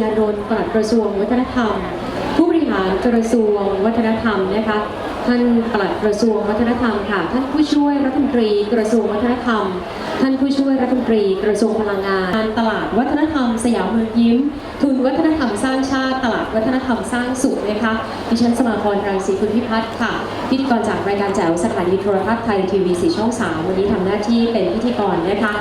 ยานนท์ปลัดกระทรวงวัฒนธรรม ผู้บริหารกระทรวงวัฒนธรรมนะคะท่านปลัดกระทรวงวัฒนธรรมค่ะ ท่านผู้ช่วยรัฐมนตรีกระทรวงวัฒนธรรม ท่านผู้ช่วยรัฐมนตรีกระทรวงพลังงานตลาดวัฒนธรรม สยามเมืองยิ้ม ทุนวัฒนธรรมสร้างชาติตลาดวัฒนธรรมสร้างสุขนะคะดิฉันสมาพรรังสีคุณพิพัฒน์ค่ะพิธีกรจากรายการแจ๋วสถานีโทรทัศน์ไทยทีวีสีช่อง 3 วันนี้ทำหน้าที่เป็นพิธีกรนะคะ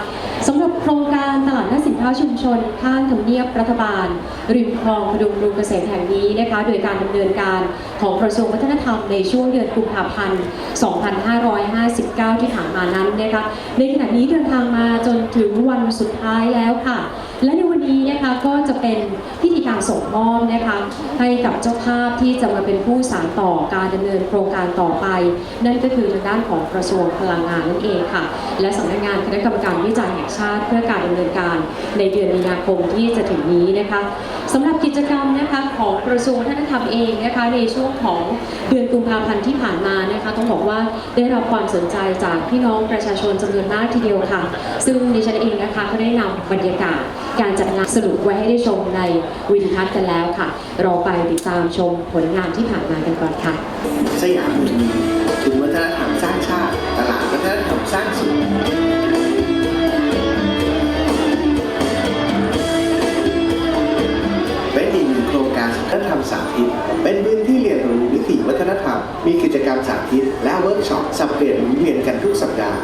สำหรับโครงการตลาดนัดสินค้าชุมชนข้างทำเนียบรัฐบาล ริมคลองพดุงกรุงเกษมแห่งนี้นะคะโดยการดำเนินการของกระทรวงวัฒนธรรมในช่วงเดือนกุมภาพันธ์ 2559 ที่ผ่านมานั้นนะคะในขณะนี้เดินทางมาจนถึงวันสุดท้ายแล้วค่ะ และในวันนี้นะคะก็จะเป็นพิธีการส่งมอบนะคะให้กับเจ้าภาพที่จะมาเป็นผู้สานต่อการดำเนินโครงการต่อไป นั่นก็คือทางด้านของกระทรวงพลังงานนั่นเองค่ะ และสำนักงานคณะกรรมการวิจัยแห่งชาติ เพื่อการดำเนินการในเดือนมีนาคมที่จะถึงนี้นะคะสำหรับกิจกรรมนะคะของกระทรวงวัฒนธรรมเองนะคะในช่วงของเดือนกุมภาพันธ์ที่ผ่านมานะคะต้องบอกว่าได้รับความสนใจจากพี่น้องประชาชนจำนวนมากทีเดียวค่ะ ซึ่งดิฉันเองนะคะก็ได้นำบรรยากาศการจัดงาสรุปไว้ให้ได้ชมในวิดีทัศน์กันแล้วค่ะ เราไปติดตามชมผลงานที่ผ่านมากันก่อนค่ะ สยามมีทุนวัฒนธรรมสร้างชาติตลาดวัฒนธรรมสร้างสุขเป็นอีกหนึ่งโครงการวัฒนธรรมสาธิต เป็นพื้นที่เรียนรู้วิถีวัฒนธรรม มีกิจกรรมสาธิต และเวิร์กช็อปสับเปลี่ยนหมุนเวียนกันทุกสัปดาห์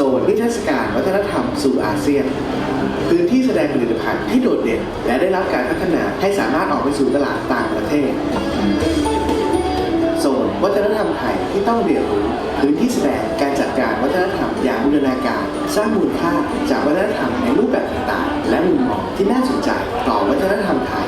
โซนนิทรรศการวัฒนธรรมสู่อาเซียน พื้นที่แสดงผลิตภัณฑ์ที่โดดเด่น และได้รับการพัฒนาให้สามารถออกไปสู่ตลาดต่างประเทศ โซนวัฒนธรรมไทยที่ต้องเรียนรู้พื้นที่แสดงการจัดการวัฒนธรรมอย่างบูรณาการ สร้างมูลค่าจากวัฒนธรรมในรูปแบบต่างๆ และมุมมองที่น่าสนใจต่อวัฒนธรรมไทย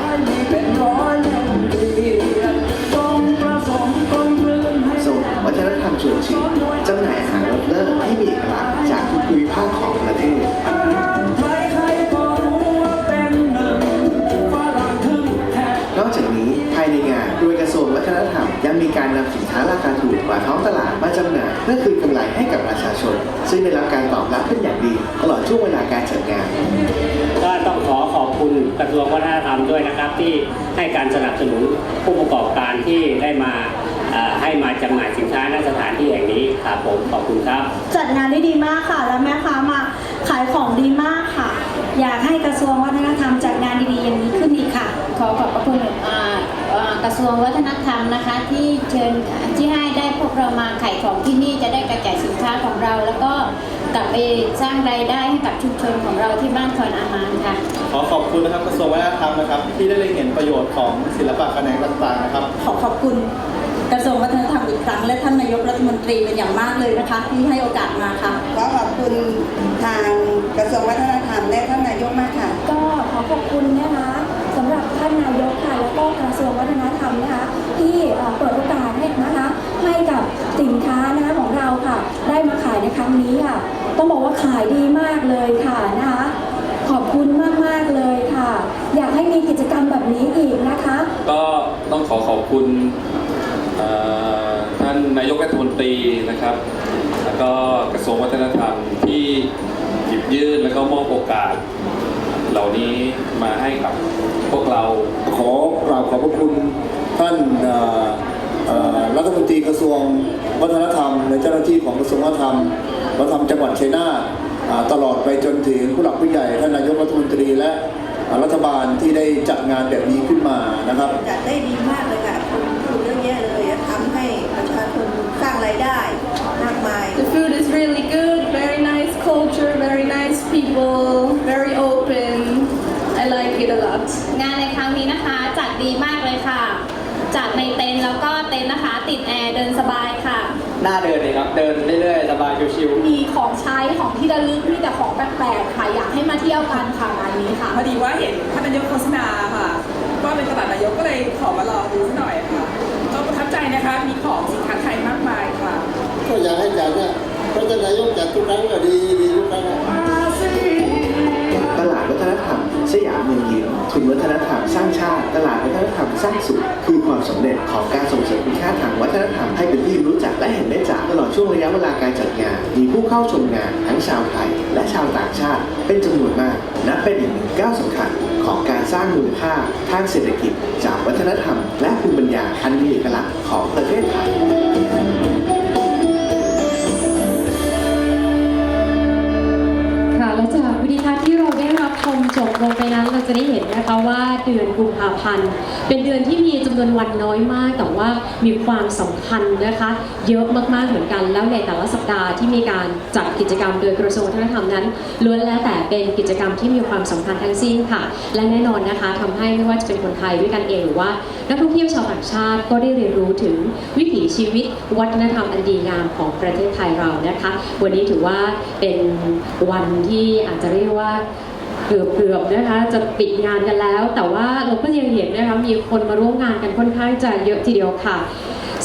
การนำสินค้าราคาถูกกว่าท้องตลาดมาจำหน่ายเพื่อคืนกำไรให้กับประชาชน ซึ่งได้รับการตอบรับเป็นอย่างดี ตลอดช่วงเวลาการจัดงาน ก็ต้องขอขอบคุณกระทรวงวัฒนธรรมด้วยนะครับ ที่ให้การสนับสนุนผู้ประกอบการที่ได้มาเอ่อให้มาจำหน่ายสินค้าณสถานที่แห่งนี้ครับผมขอบคุณครับ จัดงานได้ดีมากค่ะและแม่ ทรวงวัฒนธรรมนะคะ ที่เชิญที่ให้ได้พวกเรามาขายของที่นี่จะได้กระจายสินค้าของเรา แล้วก็กลับไปสร้างรายได้ให้กับชุมชนของเราที่บ้านคอนอาหารค่ะ ขอขอบคุณนะครับกระทรวงวัฒนธรรมนะครับ ที่ได้เล็งเห็นประโยชน์ของศิลปะแขนงต่างๆนะครับ ขอขอบคุณกระทรวงวัฒนธรรมอีกครั้ง และท่านนายกรัฐมนตรีเป็นอย่างมากเลยนะคะ ที่ให้โอกาสมาค่ะ ขอขอบคุณทางกระทรวงวัฒนธรรมและท่านนายกมากค่ะ ก็ขอขอบคุณนะคะ สำหรับท่านนายกค่ะแล้วก็กระทรวงวัฒนธรรมนะคะ ที่เปิดโอกาสให้นะคะให้กับสินค้านะคะของเราค่ะ ได้มาขายในครั้งนี้ค่ะ ต้องบอกว่าขายดีมากเลยค่ะนะคะ ขอบคุณมากๆเลยค่ะ อยากให้มีกิจกรรมแบบนี้อีกนะคะ ก็ต้องขอขอบคุณท่านนายกรัฐมนตรีนะครับ แล้วก็กระทรวงวัฒนธรรมที่หยิบยื่นแล้วก็มอบโอกาสเหล่านี้มาให้กับ เราขอกราบขอบพระคุณท่านเอ่อเอ่อรัฐมนตรีกระทรวงวัฒนธรรมและเจ้าหน้าที่ของกระทรวงวัฒนธรรมวัฒนธรรมจังหวัดชัยนาทอ่าตลอดไปจนถึงผู้หลักผู้ใหญ่ท่านนายกรัฐมนตรีและอ่ารัฐบาลที่ได้จัดงานแบบนี้ขึ้นมานะครับจัดได้ดีมากเลยค่ะคนพูดเยอะแยะเลยทำให้ประชาชนสร้างรายได้มากมาย The food is really good, very nice งานในครั้งนี้นะคะจัดดีมากเลยค่ะ จัดในเต็นท์แล้วก็เต็นท์นะคะ ติดแอร์เดินสบายค่ะน่าเดินเลยครับ เดินเรื่อยๆ สบายชิวมีของใช้ของที่ระลึกมีแต่ของแปลกๆค่ะอยากให้มาเที่ยวกันค่ะงานนี้ค่ะพอดีว่าเห็นท่านนายกโฆษณาค่ะว่าเป็นตลาดนายกก็เลยขอมาลองดูสักหน่อยค่ะก็ประทับใจนะคะมีของสินค้าไทยมากมายค่ะ ก็อยากให้จัดเนี่ยเพราะท่านนายกจัดทุกครั้งก็ดีดีทุกครั้งตล สยามเมืองยิ้มทุนวัฒนธรรมสร้างชาติ ตลาดวัฒนธรรมสร้างสุข คือความสำเร็จของการส่งเสริมคุณค่าทางวัฒนธรรมให้เป็นที่รู้จักและเห็นได้จากตลอดช่วงระยะเวลาการจัดงาน มีผู้เข้าชมงานทั้งชาวไทย และชาวต่างชาติ เป็นจำนวนมาก นับเป็นอีกหนึ่งก้าวสำคัญของการสร้างมูลค่าทางเศรษฐกิจ จากวัฒนธรรม และภูมิปัญญาอันมีเอกลักษณ์ของประเทศไทย จบลงไปนั้นเราจะได้เห็นนะคะว่าเดือนกุมภาพันธ์ เป็นเดือนที่มีจำนวนวันน้อยมาก แต่ว่ามีความสำคัญนะคะ เยอะมากๆเหมือนกันแล้วในแต่ละสัปดาห์ที่มีการจัดกิจกรรมโดยกระทรวงวัฒนธรรมนั้นล้วนแล้วแต่เป็นกิจกรรมที่มีความสำคัญทั้งสิ้นค่ะ และแน่นอนนะคะทำให้ไม่ว่าจะเป็นคนไทยด้วยกันเองหรือว่า นักท่องเที่ยวชาวต่างชาติก็ได้เรียนรู้ถึงวิถีชีวิตวัฒนธรรมอันดีงามของประเทศไทยเรานะคะ วันนี้ถือว่าเป็นวันที่อาจจะเรียกว่า เกือบๆนะคะจะปิดงานกันแล้ว แต่ว่าเราก็ยังเห็นนะคะมีคนมาร่วมงานกันค่อนข้างจะเยอะทีเดียวค่ะ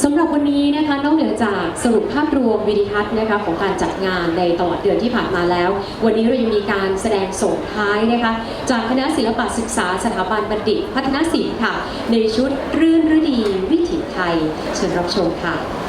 สำหรับวันนี้นะคะนอกเหนือจากสรุปภาพรวมวิดีทัศน์นะคะของการจัดงานในตลอดเดือนที่ผ่านมาแล้ว วันนี้เรายังมีการแสดงส่งท้ายนะคะจากคณะศิลปศึกษาสถาบันบัณฑิต พัฒนศิลป์ค่ะ ในชุดรื่นฤดีวิถีไทย เชิญรับชม「ค่ะ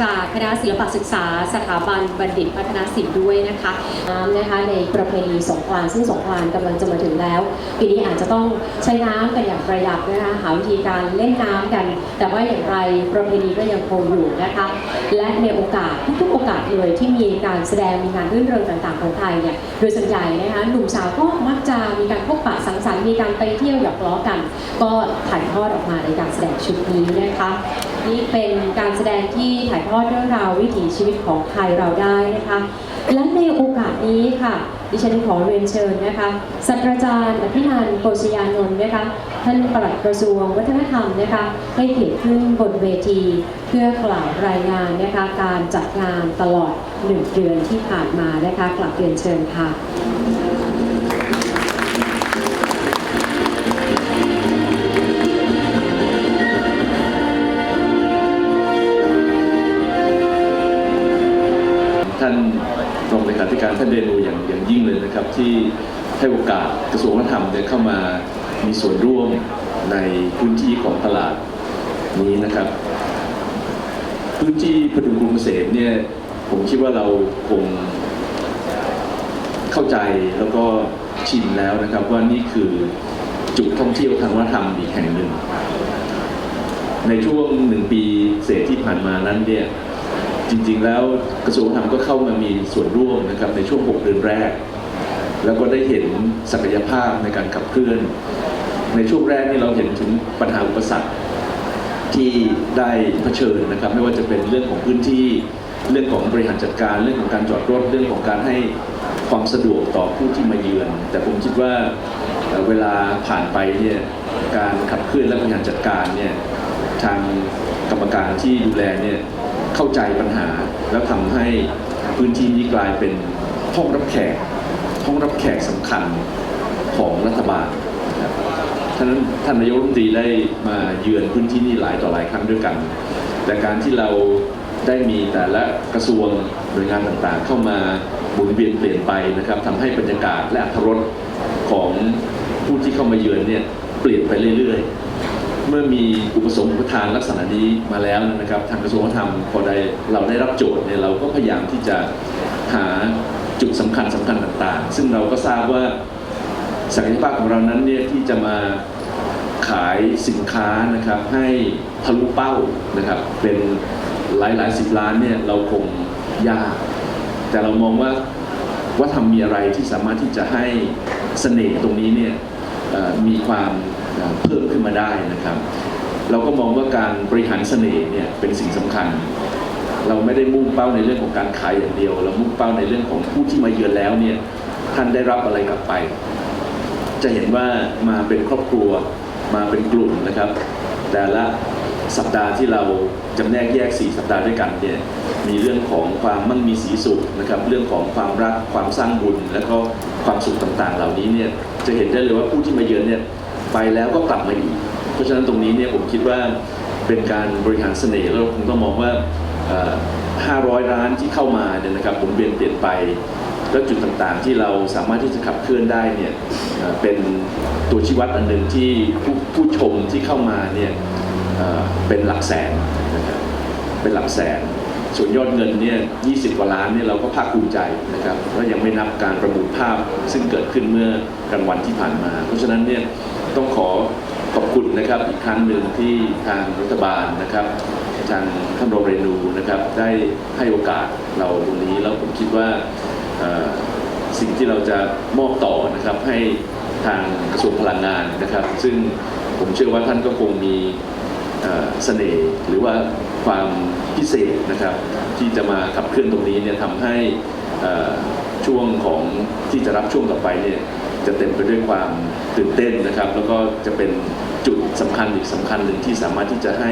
time. คณะศิลปศึกษา สถาบันบัณฑิตพัฒนศิลป์ด้วยนะคะน้ำนะคะในประเพณีสงกรานต์ซึ่งสงกรานต์กำลังจะมาถึงแล้วปีนี้อาจจะต้องใช้น้ำกันอย่างประหยัดนะคะหาวิธีการเล่นน้ำกัน แต่ว่าอย่างไรประเพณีก็ยังคงอยู่นะคะและในโอกาสทุกๆโอกาสเลยที่มีการแสดงมีงานรื่นเริงต่างๆของไทยเนี่ยโดยส่วนใหญ่นะคะหนุ่มสาวก็มักจะมีการพบปะสังสรรค์มีการไปเที่ยวหยอกล้อกัน ก็ถ่ายทอดออกมาในการแสดงชุดนี้นะคะนี่เป็นการแสดงที่ถ่ายทอดเรื่องราววิถีชีวิตของไทยเราได้นะคะ และในโอกาสนี้ค่ะ ดิฉันขอเรียนเชิญนะคะศาสตราจารย์อภินันท์โกศยานนท์นะคะท่านปลัดกระทรวงวัฒนธรรมนะคะให้เกียรติขึ้นบนเวที เพื่อกล่าวรายงานนะคะการจัดงานตลอดหนึ่งเดือนที่ผ่านมานะคะกลับเรียนเชิญค่ะ ท่านเรนูอย่างอย่างยิ่งเลยนะครับ ที่ให้โอกาสกระทรวงวัฒนธรรมได้เข้ามามีส่วนร่วมในพื้นที่ของตลาดนี้นะครับ พื้นที่พดุงกรุงเกษมเนี่ยผมคิดว่าเราคงเข้าใจแล้วก็ชินแล้วนะครับว่านี่คือจุดท่องเที่ยวทางวัฒนธรรมอีกแห่งหนึ่ง ในช่วงหนึ่งปีเศษที่ผ่านมานั้นเนี่ย จริงๆ แล้วกระทรวงธรรมก็เข้ามามีส่วนร่วมนะครับในช่วง 6 เดือนแรก แล้วก็ได้เห็นศักยภาพในการขับเคลื่อน ในช่วงแรกนี่เราเห็นถึงปัญหาอุปสรรคที่ได้เผชิญนะครับไม่ว่าจะเป็นเรื่องของพื้นที่เรื่องของบริหารจัดการเรื่องของการจอดรถเรื่องของการให้ความสะดวกต่อผู้ที่มาเยือน แต่ผมคิดว่าเวลาผ่านไปเนี่ยการขับเคลื่อนและบริหารจัดการเนี่ยทางกรรมการที่ดูแลเนี่ย เข้าใจปัญหา แล้วทำให้พื้นที่นี้กลายเป็นห้องรับแขกห้องรับแขกสำคัญของรัฐบาลท่านท่านนายกรัฐมนตรีได้มาเยือนพื้นที่นี้หลายต่อหลายครั้งด้วยกัน แต่การที่เราได้มีแต่ละกระทรวงหน่วยงานต่างๆ เข้ามาหมุนเวียนเปลี่ยนไปนะครับทำให้บรรยากาศและอรรถรสของผู้ที่เข้ามาเยือนเนี่ยเปลี่ยนไปเรื่อยๆ เมื่อมีอุปสงค์อุปทานลักษณะนี้มาแล้วนะครับ ทางกระทรวงวัฒนธรรมพอได้เราได้รับโจทย์เนี่ยเราก็พยายามที่จะหาจุดสำคัญสำคัญต่างๆ ซึ่งเราก็ทราบว่าศักยภาพของเรานั้นเนี่ยที่จะมาขายสินค้านะครับให้ทะลุเป้านะครับเป็นหลายหลายๆสิบล้านเนี่ยเราคงยาก แต่เรามองว่าว่าทำมีอะไรที่สามารถที่จะให้เสน่ห์ตรงนี้เนี่ยมีความ เพิ่มขึ้นมาได้นะครับ เราก็มองว่าการบริหารเสน่ห์เนี่ยเป็นสิ่งสำคัญ เราไม่ได้มุ่งเป้าในเรื่องของการขายอย่างเดียว เรามุ่งเป้าในเรื่องของผู้ที่มาเยือนแล้วเนี่ยท่านได้รับอะไรกลับไป จะเห็นว่ามาเป็นครอบครัวมาเป็นกลุ่มนะครับ แต่ละสัปดาห์ที่เราจำแนกแยก 4 สัปดาห์ด้วยกันเนี่ยมีเรื่องของความมั่งมีสีสุขนะครับเรื่องของความรักความสร้างบุญ แล้วก็ความสุขต่างๆ เหล่านี้เนี่ยจะเห็นได้เลยว่าผู้ที่มาเยือนเนี่ย ไปแล้วก็กลับมาอีก เพราะฉะนั้นตรงนี้เนี่ยผมคิดว่าเป็นการบริหารเสน่ห์แล้วเราคงต้องมองว่า 500 ร้านที่เข้ามาเนี่ยนะครับหมุนเวียนเปลี่ยนไปแล้วจุดต่างๆ ที่เราสามารถที่จะขับเคลื่อนได้เนี่ยเป็นตัวชี้วัดอันหนึ่งที่ผู้ผู้ชมที่เข้ามาเนี่ยเอ่อเป็นหลักแสนนะครับเป็นหลักแสน ส่วนยอดเงินเนี่ย20 กว่าล้านเนี่ยเราก็ภาคภูมิใจนะครับแล้วยังไม่นับการประมูลภาพซึ่งเกิดขึ้นเมื่อกลางวันที่ผ่านมา เพราะฉะนั้นเนี่ย ต้องขอขอบคุณนะครับอีกครั้งหนึ่งที่ทางรัฐบาลนะครับ ทางท่านรองเรนูนะครับได้ให้โอกาสเราตรงนี้แล้วผมคิดว่าสิ่งที่เราจะมอบต่อนะครับให้ทางกระทรวงพลังงานนะครับ ซึ่งผมเชื่อว่าท่านก็คงมีเอ่อเสน่ห์หรือว่าความพิเศษนะครับ ที่จะมาขับเคลื่อนตรงนี้เนี่ยทำให้ช่วงของที่จะรับช่วงต่อไปเนี่ย จะเต็มไปด้วยความตื่นเต้นนะครับ แล้วก็จะเป็นจุดสำคัญอีกสำคัญหนึ่งที่สามารถที่จะให้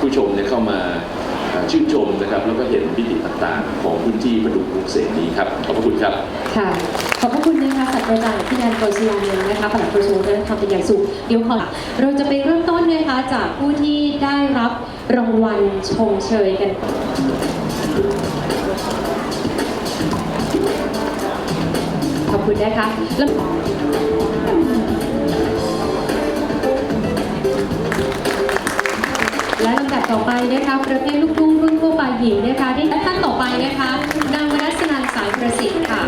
ผู้ชมเนี่ยเข้ามาชื่นชมนะครับ แล้วก็เห็นมิติต่างๆ ของพื้นที่ประดุกรุงเสกนี้ครับ ขอบพระคุณครับ ค่ะ ขอบพระคุณนะคะศาสตราจารย์พินันโกศยานนท์นะคะปลัดกระทรวงวัฒนธรรมเป็นอย่างสูงเดี๋ยวขอเราจะไปเริ่มต้นนะคะจากผู้ที่ได้รับรางวัลชมเชยกัน คุณนะคะแล้วและลำดับต่อไปนะคะประเภทลูกทุ่งรุ่นทั่วไปหญิงนะคะได้ท่านต่อไปนะคะนางวนัสนันสายประสิทธิ์ค่ะ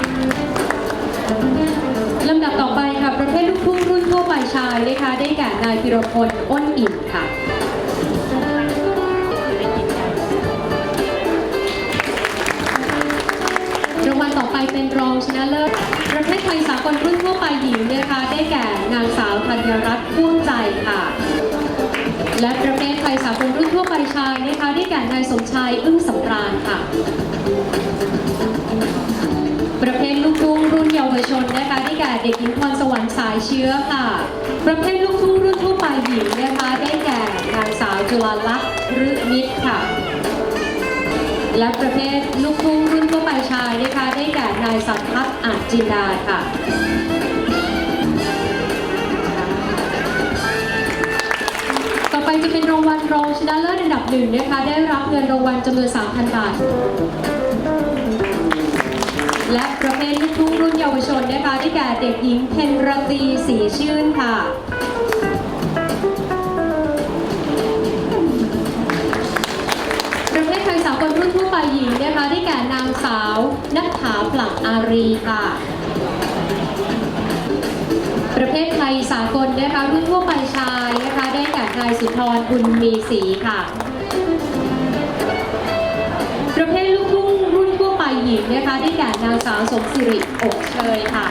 ลำดับต่อไปค่ะประเภทลูกทุ่งรุ่นทั่วไปชายนะคะได้แก่นายพิรพลอ้นอิ่มค่ะรางวัลต่อไปเป็นรองชนะเลิศ ประเภทไทยสากลรุ่นทั่วไปหญิงนะคะได้แก่นางสาวธัญรัตน์พ่วงใจค่ะ และประเภทไทยสากลรุ่นทั่วไปชายนะคะได้แก่นายสมชายอึ้งสำราญค่ะ ประเภทลูกทุ่งรุ่นเยาวชนนะคะได้แก่เด็กหญิงพรสวรรค์สายเชื้อค่ะ ประเภทลูกทุ่งรุ่นทั่วไปหญิงนะคะได้แก่นางสาวจุฬาลักษณ์ฤมิตรค่ะ และประเภทลูกทุ่งรุ่นทั่วไปชายนะคะได้แก่นายสันทัศน์อาจจินดาค่ะต่อไปจะเป็นรางวัลรองชนะเลิศอันดับหนึ่งนะคะ ได้รับเงินรางวัลจำนวน 3,000 บาท และประเภทลูกทุ่งรุ่นเยาวชนนะคะได้แก่เด็กหญิงเพนรตีสีชื่นค่ะากลรุ่นทั่วไปหญิงนะคะได้แก่นางสาวนัทถาปลักอารีค่ะ ประเภทไทยสากลนะคะรุ่นทั่วไปชายนะคะได้แก่นายสุธรบุญมีศรีค่ะ ประเภทลูกทุ่งรุ่นทั่วไปหญิงนะคะได้แก่นางสาวสมศิริอกเชยค่ะ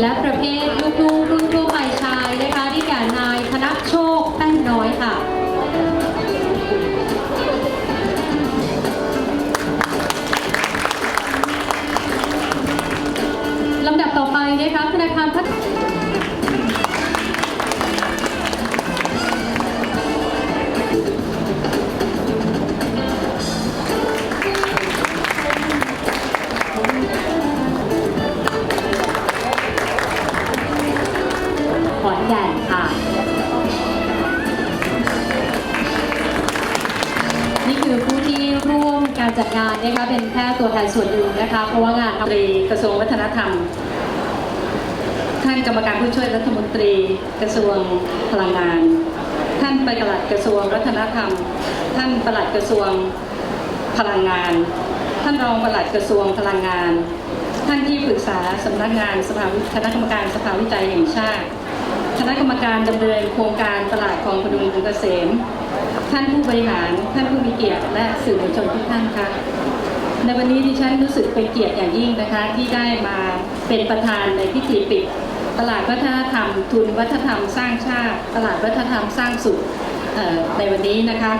และประเภทลูกทุ่งรุ่นทั่วไปชายนะคะ กระทรวงพลังงาน ท่านประหลัดกระทรวงวัฒนธรรม ท่านประหลัดกระทรวงพลังงาน ท่านรองประหลัดกระทรวงพลังงาน ท่านที่ปรึกษาสำนักงานสภาคณะกรรมการสภาวิจัยแห่งชาติ คณะกรรมการดำเนินโครงการตลาดคลองพดุงกรุงเกษม ท่านผู้บริหาร ท่านผู้มีเกียรติและสื่อมวลชนทุกท่านค่ะในวันนี้ดิฉันรู้สึกเป็นเกียรติอย่างยิ่งนะคะ ที่ได้มาเป็นประธานในพิธีปิด ตลาดวัฒนธรรม ทุนวัฒนธรรมสร้างชาติ ตลาดวัฒนธรรมสร้างสุขในวันนี้นะคะ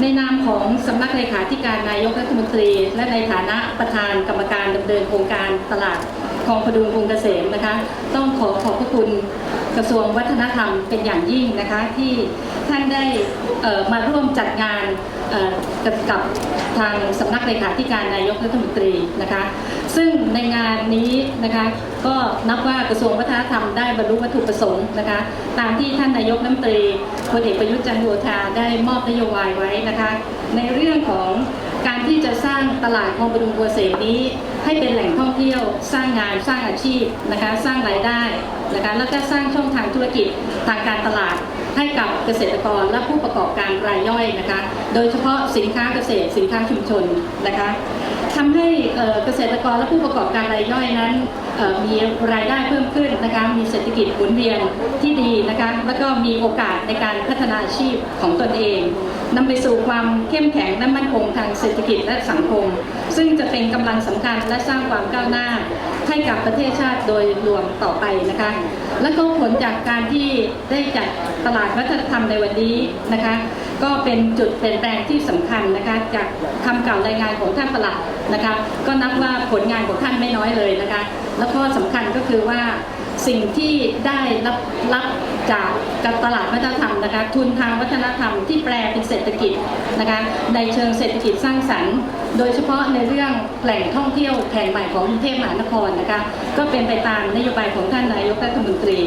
ในนามของสำนักเลขาธิการนายกรัฐมนตรี และในฐานะประธานกรรมการดำเนินโครงการตลาดคลองพดุงกรุงเกษมนะคะ ต้องขอขอบพระคุณ กระทรวงวัฒนธรรมเป็นอย่างยิ่งนะคะที่ท่านได้มาร่วมจัดงานกับกับทางสำนักเลขาธิการนายกรัฐมนตรีนะคะซึ่งในงานนี้นะคะก็นับว่ากระทรวงวัฒนธรรมได้บรรลุวัตถุประสงค์นะคะตามที่ท่านนายกน้ำตรีพลเอกประยุทธ์จันทร์โอชาได้มอบนโยบายไว้นะคะในเรื่องของ การที่จะสร้างตลาดคลองประดุงบัวเสนี้ ให้เป็นแหล่งท่องเที่ยว สร้างงานสร้างอาชีพนะคะสร้างรายได้นะคะแล้วก็สร้างช่องทางธุรกิจทางการตลาดให้กับเกษตรกรและผู้ประกอบการรายย่อยนะคะ โดยเฉพาะสินค้าเกษตรสินค้าชุมชนนะคะทำให้เกษตรกรและผู้ประกอบการรายย่อยนั้นมีรายได้เพิ่มขึ้นนะคะมีเศรษฐกิจหมุนเวียนที่ดีนะคะแล้วก็มีโอกาสในการพัฒนาอาชีพของตนเองนำไปสู่ความเข้มแข็งและมั่นคงทาง เศรษฐกิจและสังคม ซึ่งจะเป็นกำลังสำคัญและสร้างความก้าวหน้า ให้กับประเทศชาติโดยรวมต่อไปนะคะ และก็ผลจากการที่ได้จัดตลาดวัฒนธรรมในวันนี้นะคะ ก็เป็นจุดเปลี่ยนแปลงที่สำคัญนะคะจากคำกล่าวรายงานของท่านประหลัดนะคะ ก็นับว่าผลงานของท่านไม่น้อยเลยนะคะ แล้วก็สำคัญก็คือว่า สิ่งที่ได้รับรับจากกตลาดวัฒนธรรมนะคะทุนทางวัฒนธรรมที่แปลเป็นเศรษฐกิจนะคะในเชิงเศรษฐกิจสร้างสรรค์ โดยเฉพาะในเรื่องแหล่งท่องเที่ยวแห่งใหม่ของกรุงเทพมหานครนะคะก็เป็นไปตามนโยบายของท่านนายกรัฐมนตรี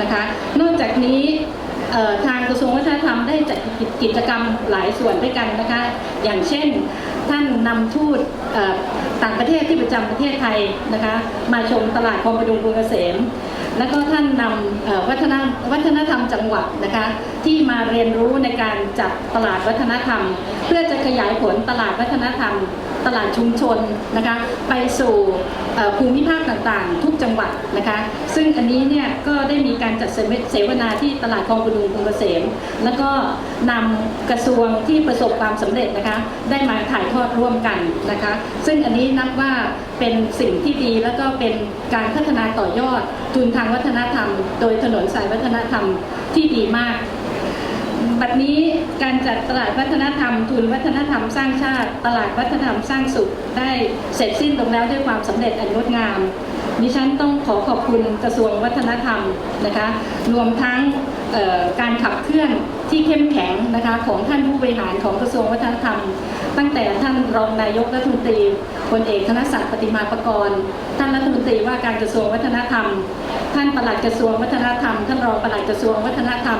นะคะนอกจากนี้ ทางกระทรวงวัฒนธรรมได้จัดกิจกรรมหลายส่วนด้วยกันนะคะ อย่างเช่นท่านนำทูตต่างประเทศที่ประจำประเทศไทยนะคะ มาชมตลาดคลองประดุงกรุงเกษม แล้วก็ท่านนำวัฒนวัฒนธรรมจังหวัดนะคะ ที่มาเรียนรู้ในการจัดตลาดวัฒนธรรม เพื่อจะขยายผลตลาดวัฒนธรรม ตลาดชุมชนนะคะไปสู่ภูมิภาคต่างๆ ทุกจังหวัดนะคะซึ่งอันนี้เนี่ยก็ได้มีการจัดเสวนาที่ตลาดคลองประดุงกรุงเกษม แล้วก็นำกระทรวงที่ประสบความสำเร็จนะคะได้มาถ่ายทอดร่วมกันนะคะซึ่งอันนี้นับว่าเป็นสิ่งที่ดีแล้วก็เป็นการพัฒนาต่อยอดทุนทางวัฒนธรรม โดยถนนสายวัฒนธรรมที่ดีมาก บัดนี้การจัดตลาดวัฒนธรรม ทุนวัฒนธรรมสร้างชาติ ตลาดวัฒนธรรมสร้างสุข ได้เสร็จสิ้นลงแล้วด้วยความสำเร็จอันงดงามดิฉันต้องขอขอบคุณกระทรวงวัฒนธรรมนะคะ รวมทั้งการขับเคลื่อนที่เข้มแข็งนะคะของท่านผู้บริหารของกระทรวงวัฒนธรรม ตั้งแต่ท่านรองนายกรัฐมนตรีพลเอกธนศักดิ์ปฏิมาประกรณ์ท่านรัฐมนตรีว่าการกระทรวงวัฒนธรรม ท่านปลัดกระทรวงวัฒนธรรม ท่านรองปลัดกระทรวงวัฒนธรรม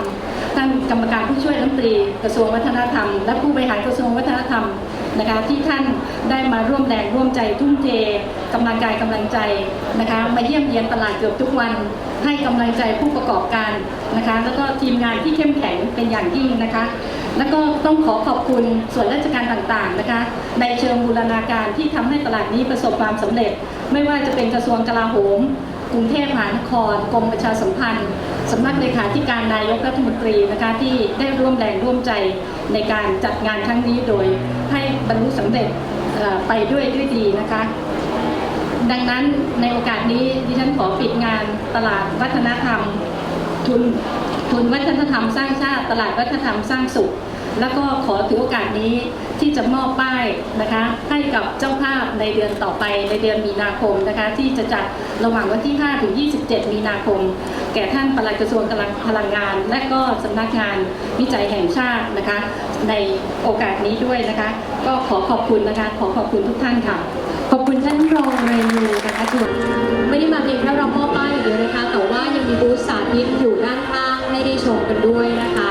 ท่านกรรมการผู้ช่วยรัฐมนตรีกระทรวงวัฒนธรรม และผู้บริหารกระทรวงวัฒนธรรมนะคะที่ท่านได้มาร่วมแรงร่วมใจทุ่มเทกำลังกายกำลังใจนะคะมาเยี่ยมเยียนตลาดเกือบทุกวัน ให้กำลังใจผู้ประกอบการนะคะแล้วก็ทีมงานที่เข้มแข็งเป็นอย่างยิ่งนะคะแล้วก็ต้องขอขอบคุณส่วนราชการต่างๆนะคะในเชิงบูรณาการที่ทำให้ตลาดนี้ประสบความสำเร็จ ไม่ว่าจะเป็นกระทรวงกลาโหม กรุงเทพมหานครกรมประชาสัมพันธ์สำนักเลขาธิการนายกรัฐมนตรีนะคะที่ได้ร่วมแรงร่วมใจในการจัดงานครั้งนี้โดยให้บรรลุสำเร็จไปด้วยด้วยดีนะคะ ดังนั้นในโอกาสนี้ดิฉันขอปิดงานตลาดวัฒนธรรม ทุนทุนวัฒนธรรมสร้างชาติ ตลาดวัฒนธรรมสร้างสุข แล้วก็ขอถือโอกาสนี้ที่จะมอบป้ายนะคะ ให้กับเจ้าภาพในเดือนต่อไปในเดือนมีนาคมนะคะ ที่จะจัดระหว่างวันที่ 5 ถึง 27 มีนาคม แก่ท่านปลัดกระทรวงพลังงาน และก็สำนักงานวิจัยแห่งชาตินะคะ ในโอกาสนี้ด้วยนะคะ ก็ขอขอบคุณนะคะ ขอขอบคุณทุกท่านค่ะ ขอบคุณท่านรองเรนูนะคะจุดไม่ได้มาเพียงแค่เรามอบป้ายอย่างเดียวนะคะ แต่ว่ายังมีบูธสาธิตอยู่ด้านข้างให้ได้ชมกันด้วยนะคะ